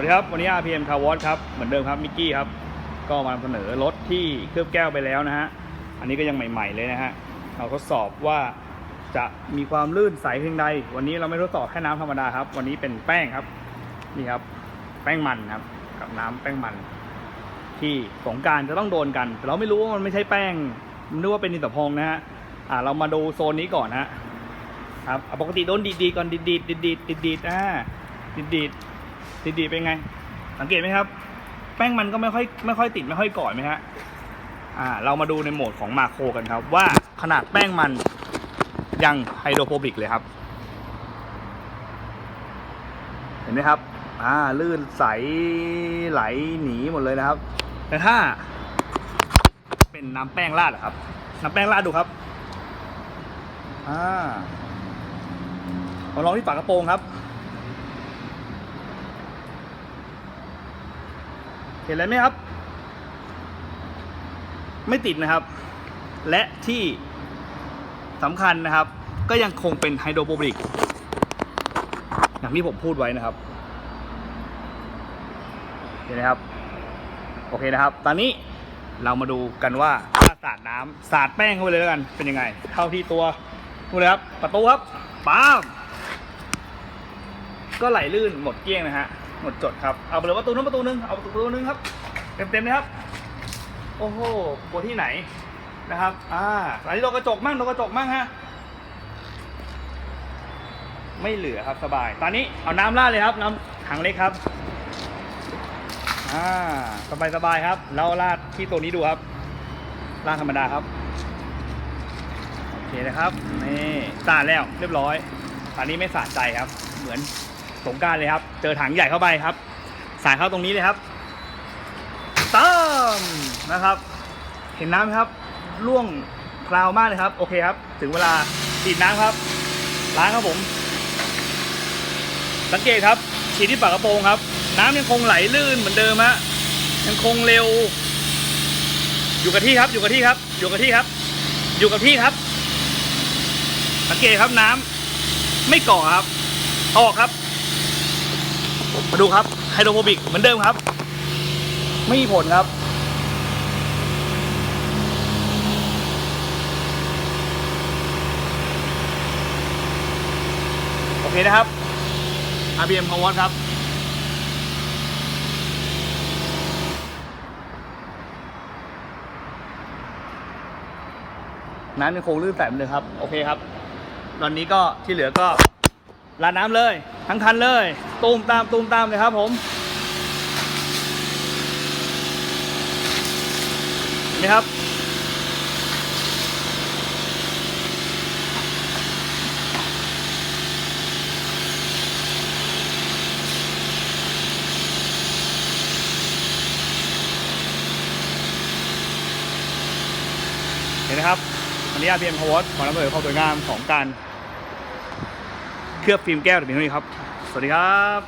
วัสดีครับ วันนี้ RPM Car Wash ครับ เหมือนเดิมครับมิกกี้ครับ ก็มานำเสนอรถที่เคลือบแก้วไปแล้วนะฮะ อันนี้ก็ยังใหม่ ๆ เลยนะฮะ เราทดสอบว่าจะมีความลื่นใสเพียงใด วันนี้เราไม่ทดสอบแค่น้ำธรรมดาครับ วันนี้เป็นแป้งครับ นี่ครับ แป้งมันครับ กับน้ำแป้งมัน ที่สงการจะต้องโดนกัน แต่เราไม่รู้ว่ามันไม่ใช่แป้งมันนึกว่าเป็นดินสอพองนะฮะ อ่า เรามาดูโซนนี้ก่อนนะฮะ ครับอะปกติโดนดีดๆก่อนดีดดีดๆดีดๆดีดๆอ่าดีดๆ ดีดๆเป็นไง สังเกตไหมครับ แป้งมันก็ไม่ค่อยไม่ค่อยติดไม่ค่อยก่อยไหมฮะอ่า เรามาดูในโหมดของมาโครกันครับ ว่าขนาดแป้งมันยังไฮโดรโฟบิกเลยครับ เห็นไหมครับ อ่าลื่นใสไหลหนีหมดเลยนะครับ แต่ถ้า เป็นน้ำแป้งราดครับ น้ำแป้งราดดูครับอ่ามาลองที่ฝากระโปรงครับ ห็นอะไรไหมครับ ไม่ติดนะครับ และที่สำคัญนะครับ ก็ยังคงเป็นไฮโดรโปรบิกอย่างที่ผมพูดไว้นะครับเห็นไหมครับ โอเคนะครับ ตอนนี้เรามาดูกันว่าถ้าสาดน้ำสาดแป้งเข้าไปเลยแล้วกันเป็นยังไง เท่าที่ตัวดูเลยครับ ประตูครับป้ามก็ไหลลื่นหมดเกลี้ยงนะฮะ หมดจดครับ เอาไปเลยประตูนึงประตูนึงเอาประตูนึงครับ เต็มๆเลยครับ โอ้โหกลัวที่ไหนนะครับ อ่าตอนนี้เรากระจกมั่งเรากระจกมั่งฮะ ไม่เหลือครับสบาย ตอนนี้เอาน้ำราดเลยครับ น้ำถังเล็กครับ อ่า สบายสบายครับ เราราดที่ตัวนี้ดูครับ ราดธรรมดาครับ โอเคนะครับ นี่สาดแล้วเรียบร้อยตอนนี้ไม่สาดใจครับ เหมือน สงการเลยครับ เจอถังใหญ่เข้าไปครับ สาดเข้าตรงนี้เลยครับตั้มนะครับ เห็นน้ำไหมครับร่วงพราวมากเลยครับ โอเคครับ ถึงเวลาฉีดน้ำครับ ล้างครับผม สังเกตครับ ฉีดที่ปากกระโปรงครับ น้ำยังคงไหลลื่นเหมือนเดิมฮะยังคงเร็ว อยู่กับที่ครับ อยู่กับที่ครับ อยู่กับที่ครับ อยู่กับที่ครับ สังเกตครับน้ำไม่ก่อครับ ออกครับ มาดูครับไฮโดรโฟบิกเหมือนเดิมครับ ไม่มีผลครับ โอเคนะครับ RPM ของวอตครับน้ำยังคงลื่นแสบเลยครับ โอเคครับ ตอนนี้ก็ที่เหลือก็ลาดน้ำเลย ทั้งคันเลย ตูมตามตูมตามเลยครับผมเห็นไหมครับเห็นนะครับ อันนี้ RPM Power ของนำเสนอความสวยงามของการเคลือบฟิล์มแก้วแต่เพียงเท่านี้ครับ สวัสดีครับ